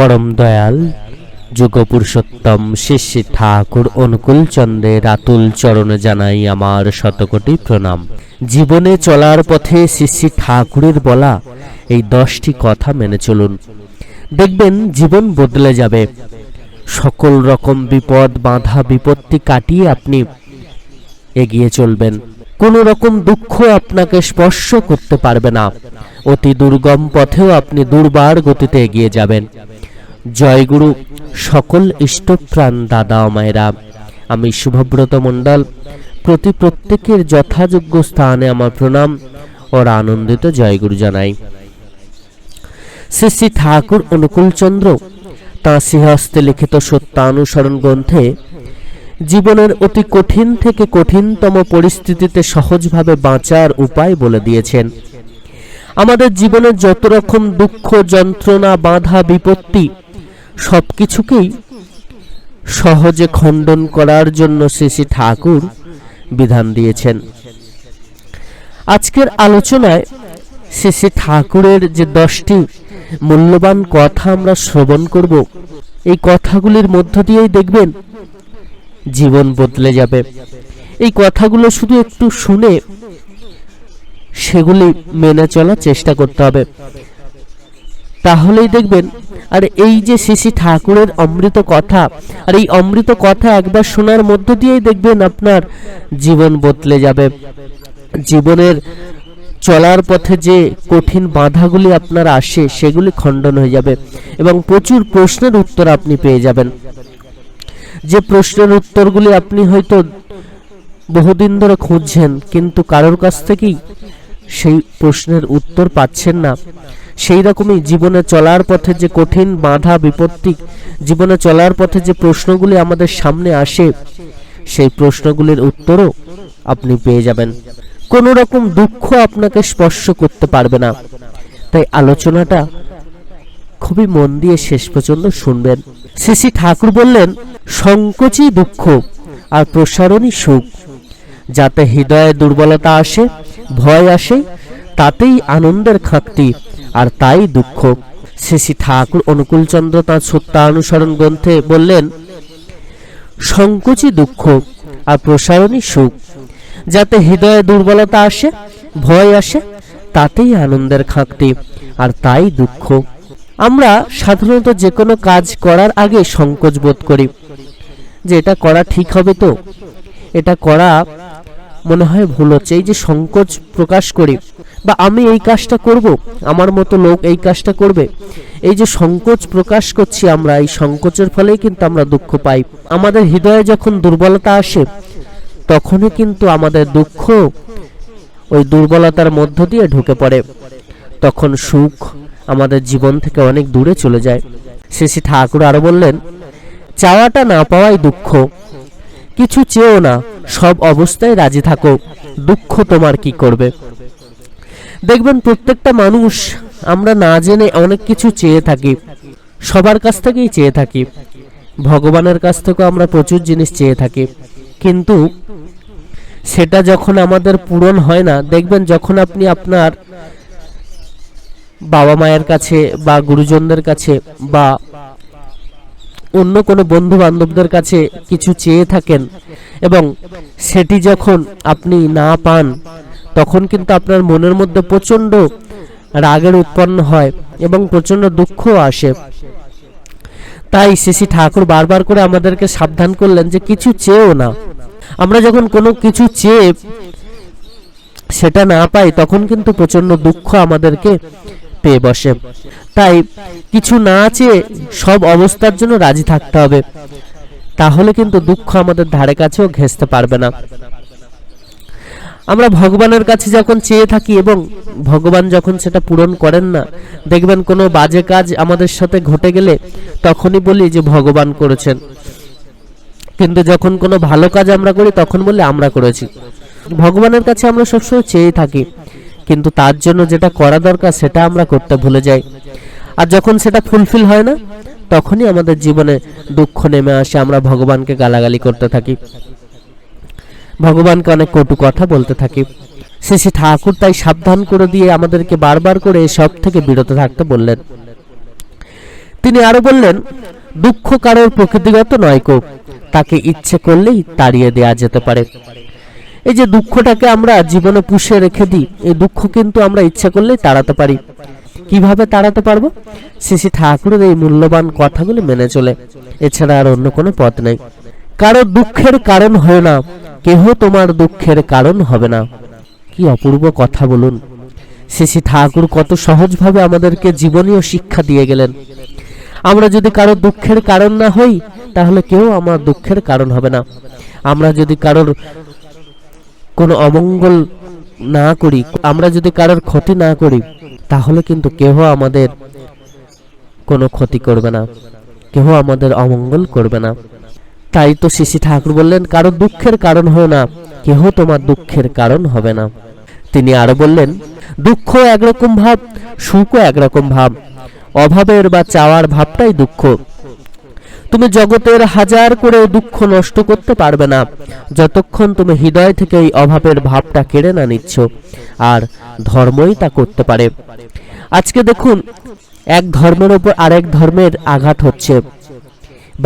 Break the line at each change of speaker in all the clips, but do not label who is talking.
পরম দয়াল, যুগপুরুষোত্তম শিষ্যী ঠাকুর অনুকূল চন্দ্রের আতুল চরণে জানাই আমার শতকোটি প্রণাম। জীবনে চলার পথে শিষ্যী ঠাকুরের বলা এই দশটি কথা মেনে চলুন। দেখবেন জীবন বদলে যাবে। সকল রকম বিপদ, বাধা, বিপত্তি কাটিয়ে আপনি এগিয়ে চলবেন। কোন রকম দুঃখ আপনাকে স্পর্শ করতে পারবে না। অতি দুর্গম পথেও আপনি দুর্বার গতিতে এগিয়ে যাবেন। জয়গুরু, সকল ইষ্টপ্রাণ দাদা মায়েরা, আমি শুভব্রত মণ্ডল। প্রতি প্রত্যেকের যথাযোগ্য স্থানে আমার প্রণাম ওর আনন্দিত জয়গুরু জানাই। শ্রী শ্রী ঠাকুর অনুকূলচন্দ্র তাঁর সিংহস্তে লিখিত সত্যানুসরণ গ্রন্থে, জীবনের অতি কঠিন থেকে কঠিনতম পরিস্থিতিতে সহজভাবে বাঁচার উপায় বলে দিয়েছেন। আমাদের জীবনের যত রকম দুঃখ, যন্ত্রণা, বাধা, বিপত্তি সব কিছুকেই সহজে খণ্ডন করার জন্য শ্রী ঠাকুর বিধান দিয়েছেন। আজকের আলোচনায় শ্রী ঠাকুরের যে দশটি মূল্যবান কথা আমরা শ্রবণ করব, এই কথাগুলির মধ্য দিয়েই দেখবেন জীবন বদলে যাবে। এই কথাগুলো শুধু একটু শুনে সেগুলি মেনে চলার চেষ্টা করতে হবে। তাহলেই দেখবেন, আর এই যে শ্রী ঠাকুরের অমৃত কথা, আর এই অমৃত কথা একবার শোনার মধ্য দিয়েই দেখবেন আপনার জীবন বদলে যাবে। জীবনের চলার পথে যে কঠিন বাধাগুলি আপনার আসে, সেগুলি খণ্ডন হয়ে যাবে এবং প্রচুর প্রশ্নের উত্তর আপনি পেয়ে যাবেন। যে প্রশ্নের উত্তরগুলি আপনি হয়তো বহুদিন ধরে খুঁজছেন, কিন্তু কারোর কাছ থেকেই সেই প্রশ্নের উত্তর পাচ্ছেন না। সেই রকমই জীবনে চলার পথে যে কঠিন বাধা, বিপত্তি, জীবনে চলার পথে যে প্রশ্নগুলি আমাদের সামনে আসে, সেই প্রশ্নগুলির উত্তরও আপনি পেয়ে যাবেন। কোন রকম দুঃখ আপনাকে স্পর্শ করতে পারবে না। তাই আলোচনাটা খুবই মন দিয়ে শেষ পর্যন্ত শুনবেন। শ্রী ঠাকুর বললেন, সংকোচই দুঃখ আর প্রসারণই সুখ। যাতে হৃদয়ে দুর্বলতা আসে, ভয় আসে, তাতেই আনন্দের খাঁকতি আর তাই দুঃখ। শ্রী ঠাকুর অনুকূলচন্দ্র তাঁর সত্যানুসরণ গ্রন্থে বললেন, সংকোচই দুঃখ আর প্রসারণই সুখ। যাতে হৃদয়ে দুর্বলতা আসে, ভয় আসে, তাতেই আনন্দের খাঁকতি আর তাই দুঃখ। আমরা সাধারণত যে কোনো কাজ করার আগে সংকোচ বোধ করি। যে এটা করা ঠিক হবে তো? এটা করা মনে হয় ভুল হচ্ছে। এই যে সংকোচ প্রকাশ করি বা আমি এই কাজটা করব? আমার মতো লোক এই কাজটা করবে? এই যে সংকোচ প্রকাশ করছি আমরা, এই সংকোচের ফলেই কিন্তু আমরা দুঃখ পাই। আমাদের হৃদয়ে যখন দুর্বলতা আসে তখনই কিন্তু আমাদের দুঃখ ওই দুর্বলতার মধ্য দিয়ে ঢুকে পড়ে। তখন সুখ আমাদের জীবন থেকে অনেক দূরে চলে যায়। শ্রী ঠাকুর আরও বললেন, চাওয়াটা না পাওয়াই দুঃখ। কিছু চেয়েও না, সব অবস্থায় রাজি থাকো। দুঃখ তোমার কি করবে? দেখবেন প্রত্যেকটা মানুষ আমরা না জেনে অনেক কিছু চেয়ে থাকি। সবার কাছ থেকেই চেয়ে থাকি। ভগবানের কাছ থেকেও আমরা প্রচুর জিনিস চেয়ে থাকি। কিন্তু সেটা যখন আমাদের পূরণ হয় না, দেখবেন যখন আপনি আপনার বাবা মায়ের কাছে বা গুরুজনদের কাছে বা অন্য কোনো বন্ধু বান্ধবদের কাছে কিছু চেয়ে থাকেন এবং সেটি যখন আপনি না পান তখন কিন্তু আপনার মনের মধ্যে প্রচণ্ড রাগের উৎপন্ন হয় এবং প্রচণ্ড দুঃখ আসে। তাই শ্রী ঠাকুর বারবার করে আমাদেরকে সাবধান করলেন যে কিছু চেয়েও না। আমরা যখন কোনো কিছু চেয়ে সেটা না পাই, তখন কিন্তু প্রচণ্ড দুঃখ আমাদেরকে পেয়ে বসে। তাই কিছু না চেয়ে সব অবস্থার জন্য রাজি থাকতে হবে। তাহলে কিন্তু দুঃখ আমাদের ধারে কাছেও ঘেঁচতে পারবে না। আমরা ভগবানের কাছে যখন চেয়ে থাকি এবং ভগবান যখন সেটা পূরণ করেন না, দেখবেন কোনো বাজে কাজ আমাদের সাথে ঘটে গেলে তখনই বলি যে ভগবান করেছেন। কিন্তু যখন কোনো ভালো কাজ আমরা করি, তখন বলি আমরা করেছি। ভগবানের কাছে আমরা সবসময় চেয়ে থাকি, কিন্তু তার জন্য যেটা করা দরকার সেটা আমরা করতে ভুলে যাই। আর যখন সেটা ফুলফিল হয় না, তখনই আমাদের জীবনে দুঃখ নেমে আসে, আমরা ভগবানকে গালাগালি করতে থাকি। ভগবানকে অনেক কটু কথা বলতে থাকি। শেষে ঠাকুর তাই সাবধান করে দিয়ে আমাদেরকে বারবার করে সব থেকে বিরত থাকতে বললেন। তিনি আরও বললেন, দুঃখ কারোর প্রকৃতিগত নয় কো, তাকে ইচ্ছে করলেই তাড়িয়ে দেয়া যেতে পারে। এই যে দুঃখটাকে আমরা জীবনে পুষে রেখে দিই, এই দুঃখ কিন্তু আমরা ইচ্ছা করলেই তাড়াতে পারি। কীভাবে তাড়াতে পারব? শ্রী ঠাকুরের এই মূল্যবান কথাগুলি মেনে চলে। এছাড়া আর অন্য কোনো পথ নেই। কারও দুঃখের কারণ হয় না কেহ তোমার দুঃখের কারণ হবে না। কি অপূর্ব কথা বলুন। শ্রী ঠাকুর কত সহজভাবে আমাদেরকে জীবনীয় শিক্ষা দিয়ে গেলেন। আমরা যদি কারও দুঃখের কারণ না হই, তাহলে কেউ আমার দুঃখের কারণ হবে না। আমরা যদি কারোর কোনো অমঙ্গল না করি, আমরা যদি কারোর ক্ষতি না করি, তাহলে কিন্তু কেহ আমাদের কোনো ক্ষতি করবে না। কেহ আমাদের অমঙ্গল করবে না। তাই তো শিশি ঠাকুর বললেন, কারও দুঃখের কারণ হয় না, কেহ তোমার দুঃখের কারণ হবে না। তিনি আরও বললেন, দুঃখ একরকম ভাব, সুখও একরকম ভাব। অভাবের বা চাওয়ার ভাবটাই দুঃখ। তুমি জগতের হাজার করে দুঃখ নষ্ট করতে পারবে না, যতক্ষণ তুমি হৃদয় থেকে এই অভাবের ভাবটা কেড়ে না নিচ্ছ, আর ধর্মই তা করতে পারে। আজকে দেখুন, এক ধর্মের উপর আরেক ধর্মের আঘাত হচ্ছে।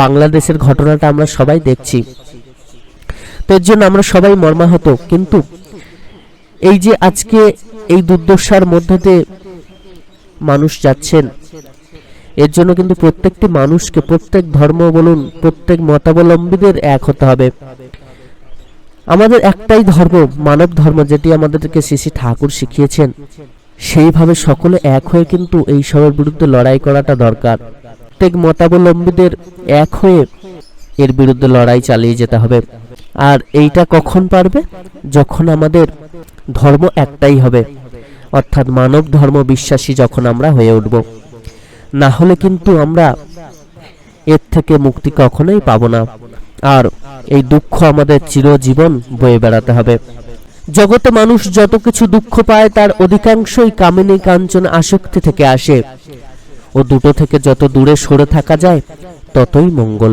বাংলাদেশের ঘটনাটা আমরা সবাই দেখছি। তো এর জন্য আমরা সবাই মর্মাহত। কিন্তু এই যে আজকে এই দুর্দশার মধ্যে মানুষ যাচ্ছেন, এর জন্য কিন্তু প্রত্যেকটি মানুষকে প্রত্যেক ধর্ম বলুন, প্রত্যেক মতাবলম্বীদের এক হতে হবে। আমাদের একটাই ধর্ম, মানব ধর্ম, যেটি আমাদেরকে শ্রী ঠাকুর শিখিয়েছেন, সেইভাবে সকলে এক হয়ে কিন্তু এই সবের বিরুদ্ধে লড়াই করাটা দরকার। প্রত্যেক মতাবলম্বীদের এক হয়ে এর বিরুদ্ধে লড়াই চালিয়ে যেতে হবে। আর এইটা কখন পারবে? যখন আমাদের ধর্ম একটাই হবে। অর্থাৎ মানব ধর্ম বিশ্বাসী যখন আমরা হয়ে উঠব। না হলে কিন্তু আমরা এর থেকে মুক্তি কখনোই পাবো না। আর এই দুঃখ আমাদের চিরজীবন বয়ে বেড়াতে হবে। জগতে মানুষ যত কিছু দুঃখ পায়, তার অধিকাংশই কামিনী কাঞ্চন আসক্তি থেকে আসে। ও দুটো থেকে যত দূরে সরে থাকা যায়, ততই মঙ্গল।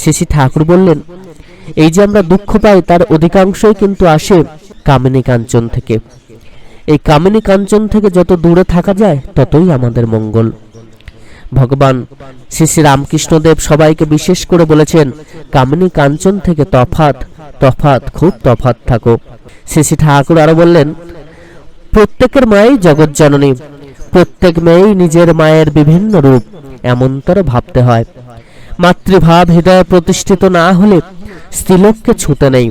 শ্রী ঠাকুর বললেন, এই যে আমরা দুঃখ পাই, তার অধিকাংশই কিন্তু আসে কামিনী কাঞ্চন থেকে। এই কামিনী কাঞ্চন থেকে যত দূরে থাকা যায়, ততই আমাদের মঙ্গল। ভগবান শ্রী শ্রী রামকৃষ্ণদেব সবাইকে বিশেষ করে বলেছেন, কামিনী কাঞ্চন থেকে তফাত তফাত খুব তফাত থাকো। শ্রী শ্রী ঠাকুর আরও বললেন, প্রত্যেকের মায়েই জগৎ জননী। প্রত্যেক মেয়েই নিজের মায়ের বিভিন্ন রূপ, এমনতর ভাবতে হয়। মাতৃভাব হৃদয়ে প্রতিষ্ঠিত না হলে স্ত্রীলোককে ছুতে নেই।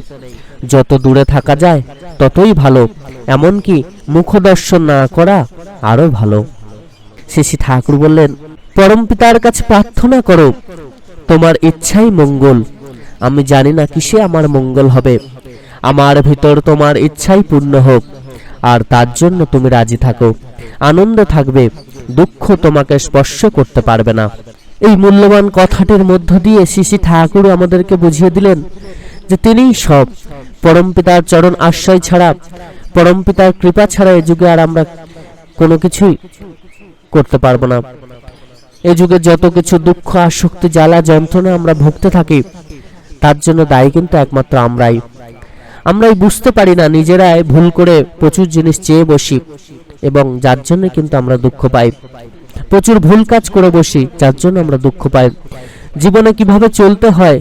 যত দূরে থাকা যায়, ততই ভালো। এমনকি মুখদর্শন না করা আরও ভালো। শ্রী ঠাকুর বললেন, পরম পিতার কাছে প্রার্থনা করো। তোমার ইচ্ছাই মঙ্গল। আমি জানি না কিসে আমার মঙ্গল হবে। আমার ভিতর তোমার ইচ্ছাই পূর্ণ হোক। আর তার জন্য তুমি রাজি থাকো। আনন্দে থাকবে, দুঃখ তোমাকে স্পর্শ করতে পারবে না। এই মূল্যবান কথাটির মধ্য দিয়ে শ্রী ঠাকুর আমাদেরকে বুঝিয়ে দিলেন যে তিনিই সব। পরমপিতার চরণ আশ্রয় ছাড়া পরমপিতার কৃপা ছাড়া এ যুগে আর আমরা কোনো কিছুই করতে পারব না। এ যুগে যত কিছু দুঃখ, আসক্তি, জ্বালা, যন্ত্রণা আমরা ভুগতে থাকি, তার জন্য দায়ী কিন্তু একমাত্র আমরাই। আমরাই বুঝতে পারি না, নিজেরাই ভুল করে প্রচুর জিনিস চেয়ে বসি। এবং যার জন্য কিন্তু আমরা দুঃখ পাই। প্রচুর ভুল কাজ করে বসি, যার জন্য আমরা দুঃখ পাই। জীবনে কীভাবে চলতে হয়,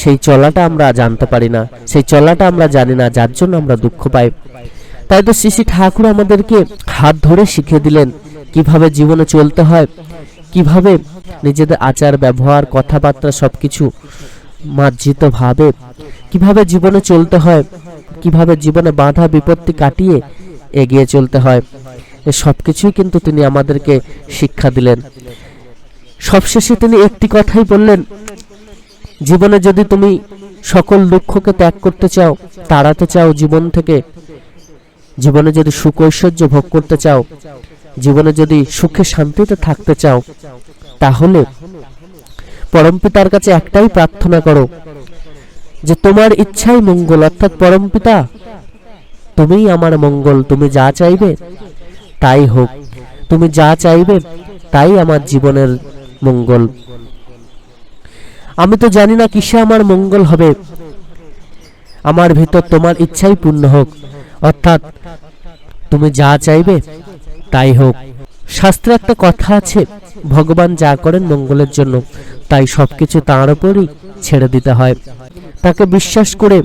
সেই চলাটা আমরা জানতে পারি না। সেই চলাটা আমরা জানি না, যার জন্য আমরা দুঃখ পাই। তাই তো শ্রী ঠাকুর আমাদেরকে হাত ধরে শিখিয়ে দিলেন কীভাবে জীবনে চলতে হয়, কীভাবে নিজেদের আচার, ব্যবহার, কথাবার্তা সবকিছু মার্জিত ভাবে কীভাবে জীবনে চলতে হয়, কীভাবে জীবনে বাধা বিপত্তি কাটিয়ে এগিয়ে চলতে হয়। এ সবকিছুই কিন্তু তিনি আমাদেরকে শিক্ষা দিলেন। সবশেষে তিনি একটি কথাই বললেন, জীবনে যদি তুমি সকল দুঃখকে ত্যাগ করতে চাও, তাড়াতে চাও জীবন থেকে, জীবনে যদি সুখ ঐশ্বর্য ভোগ করতে চাও, জীবনে যদি সুখে শান্তিতে থাকতে চাও, তাহলে পরমপিতার কাছে একটাই প্রার্থনা করো, যে তোমার ইচ্ছাই মঙ্গল, অর্থাৎ পরমপিতা তুমিই আমার মঙ্গল, তুমি যা চাইবে তাই হোক। তুমি যা চাইবে তাই আমার জীবনের মঙ্গল। আমি তো জানি না কিসে আমার মঙ্গল হবে। আমার ভিতর তোমার ইচ্ছাই পূর্ণ হোক। অর্থাৎ তুমি যা চাইবে তাই হোক। শাস্ত্রে একটা কথা আছে, ভগবান যা করেন মঙ্গলের জন্য, তাই সবকিছু তাঁর উপরই ছেড়ে দিতে হয়। তাকে বিশ্বাস করে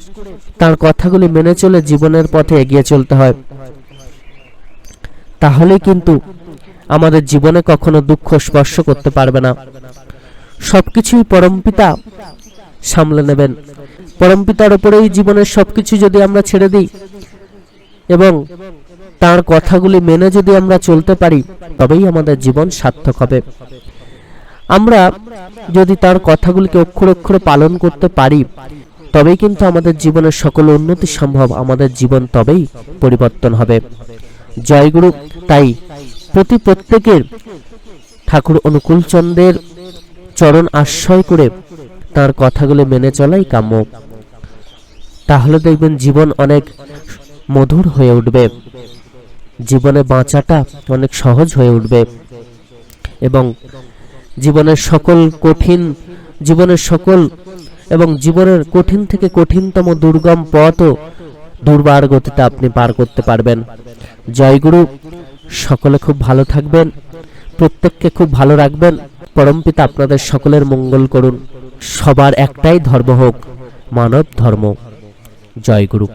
তার কথাগুলি মেনে চলে জীবনের পথে এগিয়ে চলতে হয়। তাহলে কিন্তু আমাদের জীবনে কখনো দুঃখ স্পর্শ করতে পারবে না। সবকিছুই পরমপিতা সামলে নেবেন। পরমপিতার উপরেই জীবনের সবকিছু যদি আমরা ছেড়ে দিই এবং তার কথাগুলি মেনে যদি আমরা চলতে পারি, তবেই আমাদের জীবন সার্থক হবে। আমরা যদি তার কথাগুলিকে অক্ষর অক্ষরে পালন করতে পারি তবেই কিন্তু আমাদের জীবনের সকল উন্নতি সম্ভব, আমাদের জীবন তবেই পরিবর্তন হবে। জয়গুরু, তাই প্রতি প্রত্যেকের ঠাকুর অনুকূল চন্দ্রের চরণ আশ্রয় করে তার কথাগুলি মেনে চলাই কাম্য। তাহলে দেখবেন জীবন অনেক মধুর হয়ে উঠবে। জীবনে বাঁচাটা অনেক সহজ হয়ে উঠবে। এবং জীবনের সকল কঠিন, জীবনের সকল এবং জীবনের কঠিন থেকে কঠিনতম দুর্গম পথও দুর্বার গতিতে আপনি পার করতে পারবেন। জয়গুরু সকলে খুব ভালো থাকবেন, প্রত্যেককে খুব ভালো রাখবেন। পরমপিতা আপনাদের সকলের মঙ্গল করুন। সবার একটাই ধর্ম হোক, মানব ধর্ম। জয়গুরু